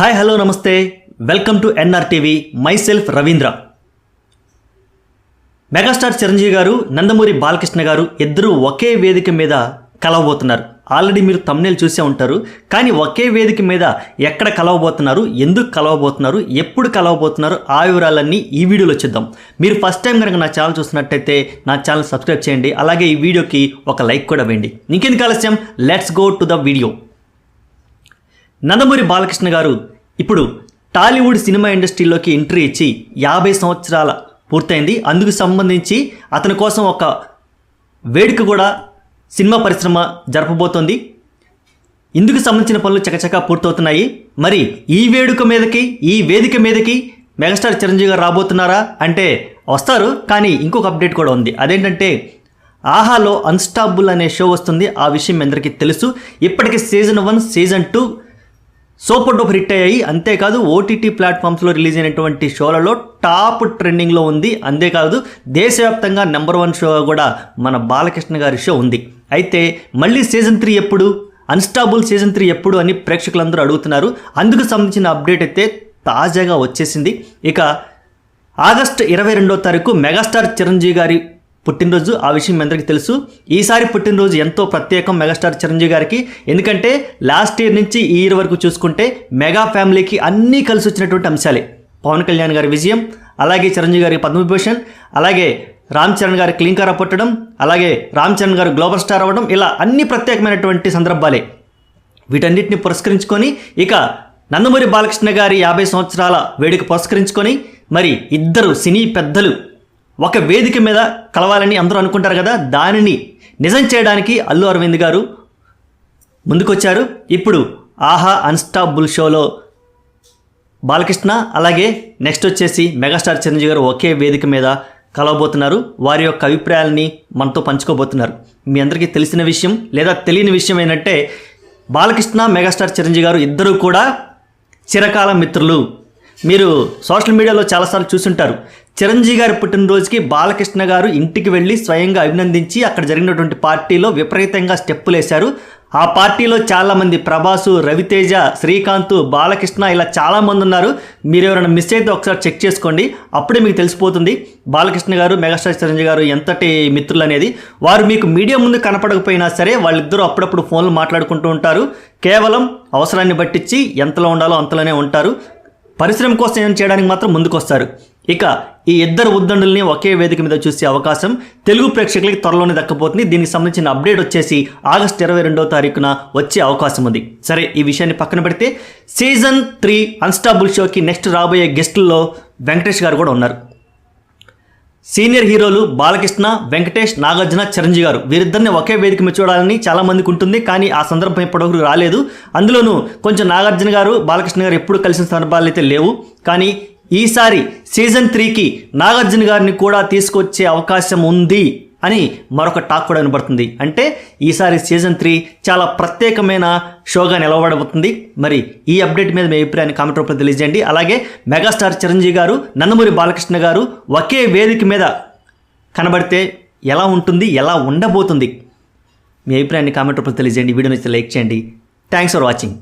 Hi hello నమస్తే. Welcome to NR TV myself Ravindra. Megastar Chiranjeevi గారు నందమూరి బాలకృష్ణ గారు ఇద్దరూ ఒకే వేదిక మీద కలవబోతున్నారు. ఆల్రెడీ మీరు తమ్నేలు చూసే ఉంటారు కానీ ఒకే వేదిక మీద ఎక్కడ కలవబోతున్నారు ఎందుకు కలవబోతున్నారు ఎప్పుడు కలవబోతున్నారు ఆ వివరాలన్నీ ఈ వీడియోలో చూద్దాం. మీరు ఫస్ట్ టైం కనుక నా ఛానల్ చూసినట్టయితే నా ఛానల్ సబ్స్క్రైబ్ చేయండి. అలాగే ఈ వీడియోకి ఒక లైక్ కూడా వేయండి. ఇంకెందుకు ఆలస్యం? Let's go to the video Nandamuri Balakrishna garu ఇప్పుడు టాలీవుడ్ సినిమా ఇండస్ట్రీలోకి ఎంట్రీ ఇచ్చి యాభై సంవత్సరాల పూర్తయింది. అందుకు సంబంధించి అతని కోసం ఒక వేడుక కూడా సినిమా పరిశ్రమ జరపబోతోంది. ఇందుకు సంబంధించిన పనులు చకచకా పూర్తవుతున్నాయి. మరి ఈ వేడుక మీదకి ఈ వేదిక మీదకి మెగాస్టార్ చిరంజీవి గారు రాబోతున్నారా అంటే వస్తారు కానీ ఇంకొక అప్డేట్ కూడా ఉంది. అదేంటంటే ఆహాలో అన్స్టాబుల్ అనే షో వస్తుంది. ఆ విషయం మీ అందరికీ తెలుసు. ఇప్పటికి season one season two super duper hit అయ్యాయి. అంతేకాదు ఓటీటీ ప్లాట్ఫామ్స్లో రిలీజ్ అయినటువంటి షోలలో టాప్ ట్రెండింగ్లో ఉంది. అంతేకాదు దేశవ్యాప్తంగా నెంబర్ వన్ షో కూడా మన బాలకృష్ణ గారి షో ఉంది. అయితే మళ్ళీ సీజన్ త్రీ ఎప్పుడు? అన్స్టాబుల్ సీజన్ త్రీ ఎప్పుడు అని ప్రేక్షకులందరూ అడుగుతున్నారు. అందుకు సంబంధించిన అప్డేట్ అయితే తాజాగా వచ్చేసింది. ఇక ఆగస్టు ఇరవై రెండో తారీఖు మెగాస్టార్ చిరంజీవి గారి పుట్టినరోజు ఆ విషయం మీ అందరికీ తెలుసు. ఈసారి పుట్టినరోజు ఎంతో ప్రత్యేకం మెగాస్టార్ చిరంజీవి గారికి. ఎందుకంటే లాస్ట్ ఇయర్ నుంచి ఈ ఇయర్ వరకు చూసుకుంటే మెగా ఫ్యామిలీకి అన్నీ కలిసి వచ్చినటువంటి అంశాలే. పవన్ కళ్యాణ్ గారి విజయం అలాగే చిరంజీవి గారికి పద్మవిభూషణ్ అలాగే రామ్ చరణ్ గారి క్లీంకారా పుట్టడం అలాగే రామ్ చరణ్ గారు గ్లోబల్ స్టార్ అవ్వడం ఇలా అన్ని ప్రత్యేకమైనటువంటి సందర్భాలే. వీటన్నిటిని పురస్కరించుకొని ఇక నందమూరి బాలకృష్ణ గారి యాభై సంవత్సరాల వేడుక పురస్కరించుకొని మరి ఇద్దరు సినీ పెద్దలు ఒక వేదిక మీద కలవాలని అందరూ అనుకుంటారు కదా? దానిని నిజం చేయడానికి అల్లు అరవింద్ గారు ముందుకొచ్చారు. ఇప్పుడు ఆహా అన్స్టాబుల్ షోలో బాలకృష్ణ అలాగే నెక్స్ట్ వచ్చేసి మెగాస్టార్ చిరంజీవి గారు ఒకే వేదిక మీద కలవబోతున్నారు. వారి యొక్క అభిప్రాయాలని మనతో పంచుకోబోతున్నారు. మీ అందరికీ తెలిసిన విషయం లేదా తెలియని విషయం ఏంటంటే బాలకృష్ణ మెగాస్టార్ చిరంజీవి గారు ఇద్దరూ కూడా చిరకాల మిత్రులు. మీరు సోషల్ మీడియాలో చాలాసార్లు చూసుంటారు. చిరంజీవి గారి పుట్టినరోజుకి బాలకృష్ణ గారు ఇంటికి వెళ్ళి స్వయంగా అభినందించి అక్కడ జరిగినటువంటి పార్టీలో విపరీతంగా స్టెప్పులు వేశారు ఆ పార్టీలో చాలామంది ప్రభాసు రవితేజ శ్రీకాంత్ బాలకృష్ణ ఇలా చాలామంది ఉన్నారు. మీరు ఎవరైనా మిస్ అయితే ఒకసారి చెక్ చేసుకోండి. అప్పుడే మీకు తెలిసిపోతుంది. బాలకృష్ణ గారు మెగాస్టార్ చిరంజీవి గారు ఎంతటి మిత్రులు అనేది. వారు మీకు మీడియా ముందు కనపడకపోయినా సరే వాళ్ళిద్దరూ అప్పుడప్పుడు ఫోన్లు మాట్లాడుకుంటూ ఉంటారు. కేవలం అవసరాన్ని బట్టించి ఎంతలో ఉండాలో అంతలోనే ఉంటారు. పరిశ్రమ కోసం ఏం చేయడానికి మాత్రం ముందుకొస్తారు. ఇక ఈ ఇద్దరు ఉద్దండుల్ని ఒకే వేదిక మీద చూసే అవకాశం తెలుగు ప్రేక్షకులకి త్వరలోనే దక్కపోతుంది. దీనికి సంబంధించిన అప్డేట్ వచ్చేసి ఆగస్ట్ ఇరవై రెండవ తారీఖున వచ్చే అవకాశం ఉంది. సరే ఈ విషయాన్ని పక్కన పెడితే సీజన్ త్రీ అన్స్టాబుల్ షోకి నెక్స్ట్ రాబోయే గెస్టుల్లో వెంకటేష్ గారు కూడా ఉన్నారు. సీనియర్ హీరోలు బాలకృష్ణ వెంకటేష్ నాగార్జున చిరంజీవి గారు. వీరిద్దరిని ఒకే వేదిక మీద చూడాలని చాలా మందికి ఉంటుంది కానీ ఆ సందర్భం ఇప్పటివరకు రాలేదు. అందులోనూ కొంచెం నాగార్జున గారు బాలకృష్ణ గారు ఎప్పుడు కలిసిన సందర్భాలు అయితే లేవు. కానీ ఈసారి సీజన్ త్రీకి నాగార్జున గారిని కూడా తీసుకొచ్చే అవకాశం ఉంది. అని మరొక టాక్ కూడా వినబడుతుంది. అంటే ఈసారి సీజన్ త్రీ చాలా ప్రత్యేకమైన షోగా నిలవబడబోతుంది. మరి ఈ అప్డేట్ మీద మీ అభిప్రాయాన్ని కామెంట్ రూపంలో తెలియజేయండి. అలాగే మెగాస్టార్ చిరంజీవి గారు నందమూరి బాలకృష్ణ గారు ఒకే వేదిక మీద కనబడితే ఎలా ఉంటుంది ఎలా ఉండబోతుంది? మీ అభిప్రాయాన్ని కామెంట్ రూపంలో తెలియజేయండి. వీడియో నచ్చితే లైక్ చేయండి. Thanks for watching